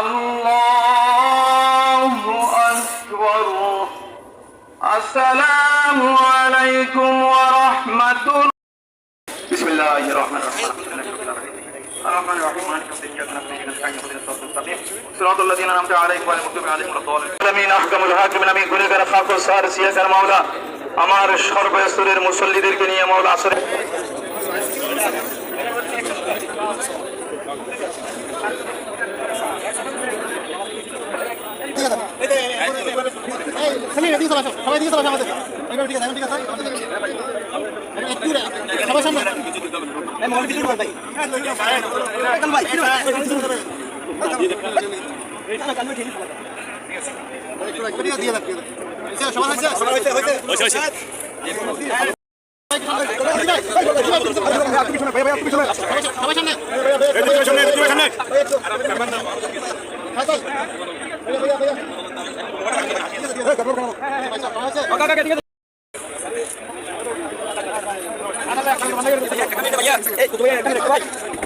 الله أكبر السلام عليكم ورحمة الله بسم الله الرحمن الرحيم الرحمن الرحيم مالك يوم الدين إياك نعبد وإياك نستعين اهدنا الصراط المستقيم صراط الذين أنعمت عليهم غير المغضوب عليهم ولا الضالين العالمين أحكم الحاكمين আমি গুণেগার খাকুর সার সিয়াকার মাওলা আমার সর্বস্তরের মুসল্লিদেরকে নিয়ে মাওলা আসরে খালি এদিকে চলে আসো সবাই দিকে চলে আসো আমাদের। এবার ঠিক আছে ঠিক আছে একটু রে, সবাই সামনে। এই মোবাইল কিছু ভাই। হয়েছে সবাই সামনে